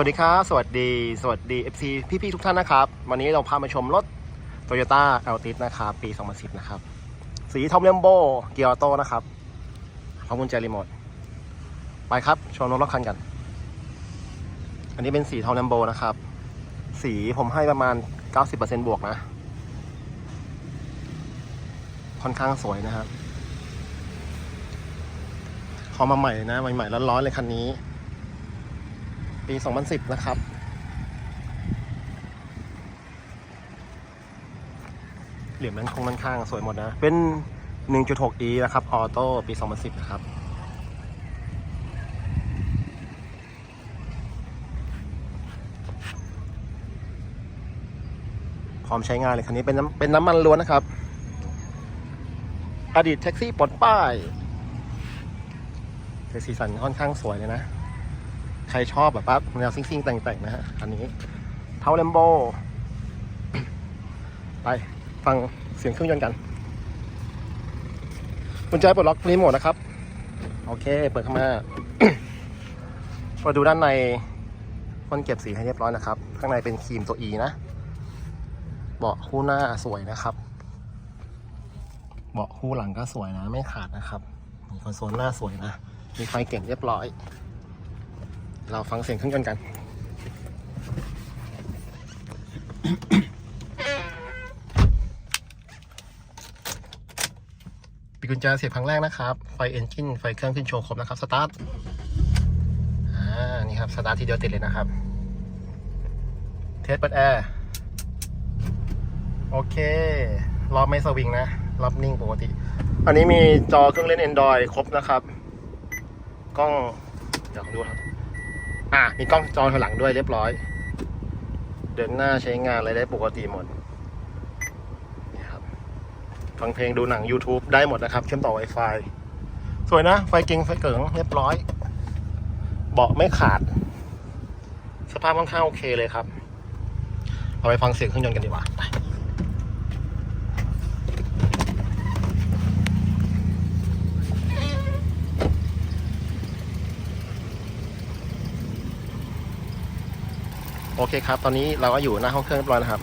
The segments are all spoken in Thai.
วัสดีครับ สวัสดี สวัสดี FC พี่ๆทุกท่านนะครับ วันนี้เราพามาชมรถ Toyota Altis นะครับ ปี 2010 นะครับ สีทอมเลมโบเกียร์ออโต้นะครับพร้อมกุญแจรีโมท ไปครับ ชมรถรถคันกัน อันนี้เป็นสีทอมเลมโบนะครับ สีผมให้ประมาณ 90%บวกนะ ค่อนข้างสวยนะครับเขามาใหม่นะ ใหม่ๆร้อนๆเลยคันนี้ ปี 2010 นะครับ เหลี่ยมนั้นคงด้านข้างสวยหมดนะ เป็น 1.6e นะครับ ออโต้ ปี 2010 นะครับพร้อมใช้งานเลยคันนี้เป็นน้ำเป็นน้ำมันล้วนนะครับ อดีตแท็กซี่ปลดป้ายแต่สีสันค่อนข้างสวยเลยนะ ใครชอบแบบปั๊บแนวซิ่งๆ แต่งๆ นะฮะอันนี้ เท่าเลมโบ ไปฟังเสียงเครื่องยนต์กันกุญแจปลดล็อกรีโมทนะครับ โอเค เปิดเข้ามามาดูด้านในคนเก็บสีให้เรียบร้อยนะครับ ข้างในเป็นครีมตัว E นะ เบาะคู่หน้าสวยนะครับ เบาะคู่หลังก็สวยนะ ไม่ขาดนะครับ มีคอนโซลหน้าสวยนะ มีไฟเก็บเรียบร้อย เราฟังเสียงเครื่องยนต์กัน ปิดกุญแจเสียบครั้งแรกนะครับ ไฟเอนจินไฟเครื่องขึ้นโชว์ครบนะครับ สตาร์ท อ่า นี่ครับ สตาร์ททีเดียวติดเลยนะครับ เทสเปิดแอร์ โอเค รอบไม่สวิงนะ รอบนิ่งปกติ อันนี้มีจอเครื่องเล่น Android ครบนะครับ กล้องเดี๋ยวดูครับ อะมีกล้องจอถอยหลังด้วยเรียบร้อย เดินหน้าใช้งานอะไรได้ปกติหมดนี่ครับฟังเพลงดูหนัง YouTube ได้หมดนะครับ เชื่อมต่อ Wi-Fi สวยนะ ไฟเก่งไฟเก๋งเรียบร้อย เบาะไม่ขาด สภาพค่อนข้างโอเคเลยครับ เอาไปฟังเสียงเครื่องยนต์กันดีกว่า โอเคครับ ตอนนี้เราก็อยู่หน้าห้องเครื่องเรียบร้อยนะครับ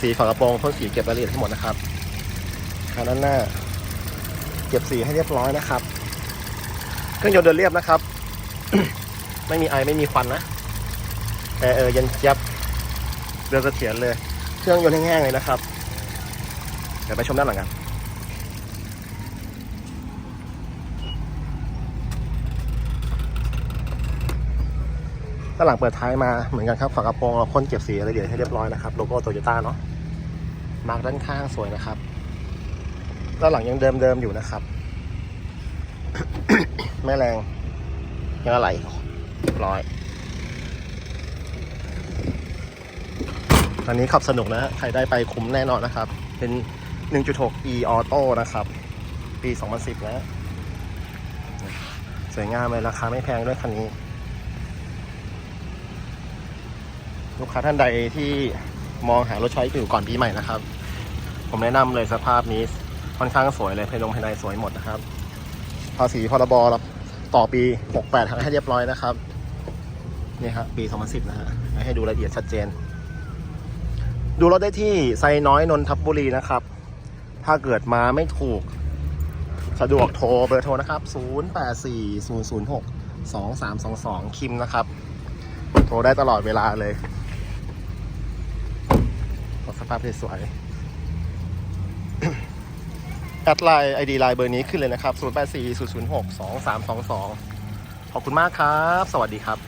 สีฝากระโปรงพ่นสีเก็บรายละเอียดให้หมดนะครับคันด้านหน้า เก็บสีให้เรียบร้อยนะครับ เครื่องยนต์เดินเรียบนะครับ ไม่มีไอไม่มีควันนะแอร์เออเย็นเจี๊ยบเรือเสถียรเลย เครื่องยนต์แห้งๆเลยนะครับ เดี๋ยวไปชมด้านหลังกัน ด้านหลังเปิดท้ายมาเหมือนกันครับฝากระโปรงเราพ่นเก็บสีอะไรเดี๋ยวให้เรียบร้อยนะครับโลโก้โตโยต้าเนาะมาร์กด้านข้างสวยนะครับด้านหลังยังเดิมๆอยู่นะครับไม่แรงยังอะไรเรียบร้อยอันนี้ขับสนุกนะฮะใครได้ไปคุ้มแน่นอนนะครับ เป็น 1.6 e auto นะครับ ปี 2010 นะ สวยงามเลยราคาไม่แพงด้วยคันนี้ ลูกค้าท่านใดที่มองหารถใช้อยู่ก่อนปีใหม่นะครับ ผมแนะนำเลยสภาพนี้ค่อนข้างสวยเลยภายในภายในสวยหมดนะครับ ภาษีพรบรับต่อปี 68ให้เรียบร้อยนะครับนี่ครับปี 2010 นะฮะให้ดูรายละเอียดชัดเจน ดูรถได้ที่ไซน้อยนนทบุรีนะครับ ถ้าเกิดมาไม่ถูก สะดวกโทรเบอร์โทรนะครับ 0840062322 คิมนะครับ โทรได้ตลอดเวลาเลย สภาพสวยแอดไลน์ไอดีไลน์เบอร์นี้ขึ้นเลยนะครับ 0840062322 ขอบคุณมากครับ สวัสดีครับ